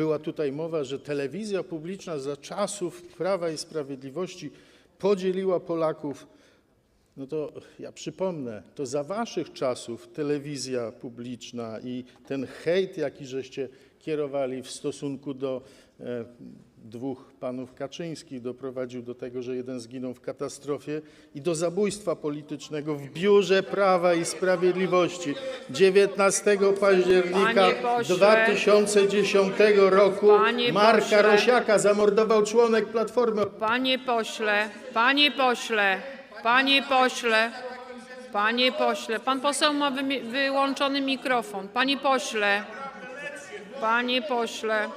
była tutaj mowa, że telewizja publiczna za czasów Prawa i Sprawiedliwości podzieliła Polaków. No to ja przypomnę, to za waszych czasów telewizja publiczna i ten hejt, jaki żeście kierowali w stosunku do e, dwóch panów Kaczyńskich, doprowadził do tego, że jeden zginął w katastrofie i do zabójstwa politycznego w biurze Prawa i Sprawiedliwości 19 października Panie pośle. 2010 roku. Marka pośle. Rosiaka zamordował członek Platformy Panie pośle, panie pośle, panie pośle, panie pośle, pan poseł ma wyłączony mikrofon. Panie pośle, panie pośle.